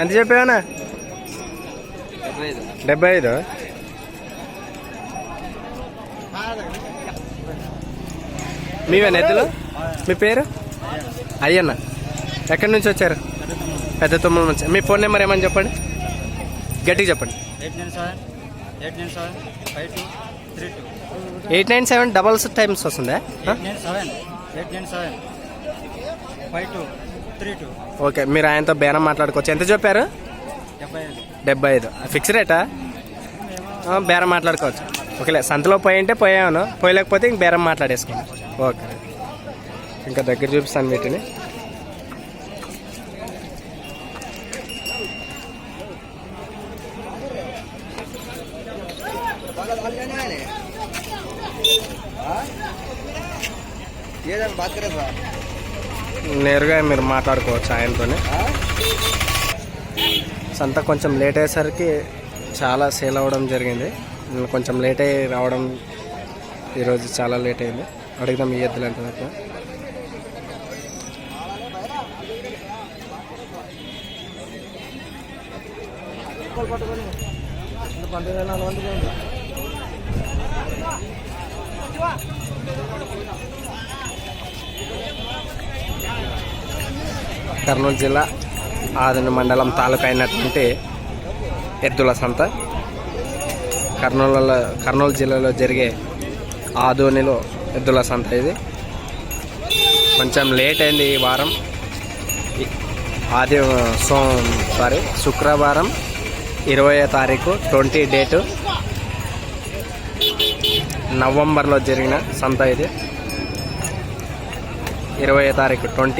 ఎంత చెప్పావనా డెబ్బై ఐదు. మీవేనా ఎద్దులు మీ పేరు? అయ్యన్న. ఎక్కడి నుంచి వచ్చారు? పెద్ద తుమ్మల నుంచి. మీ ఫోన్ నెంబర్ ఏమని చెప్పండి? గట్టిగా చెప్పండి. Eight nine seven doubles times వస్తుందా? ఓకే మీరు ఆయనతో బేరం మాట్లాడుకోవచ్చు. ఎంత చెప్పారు? డెబ్బై ఐదు ఫిక్స్ రేటా? బేరం మాట్లాడుకోవచ్చు. ఓకేలే సంతలో పోయి ఉంటే పోయాను. పోయలేకపోతే ఇంక బేరం మాట్లాడేసుకోండి ఓకే. ఇంకా దగ్గర చూపిస్తాను వీటిని. నేరుగా మీరు మాట్లాడుకోవచ్చు ఆయనతోనే. సంత కొంచెం లేట్ అయ్యేసరికి చాలా సేల్ అవ్వడం జరిగింది. కొంచెం లేట్ అయ్యి రావడం ఈరోజు చాలా లేట్ అయింది. అడుగుదాం ఈ ఎద్దులు అంటే అట్లా కర్నూలు జిల్లా ఆదిని మండలం తాలూకా అయినటువంటి ఎద్దుల సంత. కర్నూలులో కర్నూలు జిల్లాలో జరిగే ఆదోనిలో ఎద్దుల సంత ఇది. కొంచెం లేట్ అయింది ఈ వారం. ఆది సో సారీ శుక్రవారం ఇరవై తారీఖు ట్వంటీ డేటు. నవంబర్లో జరిగిన సంత ఇది. ఇరవై తారీఖు ట్వంటీ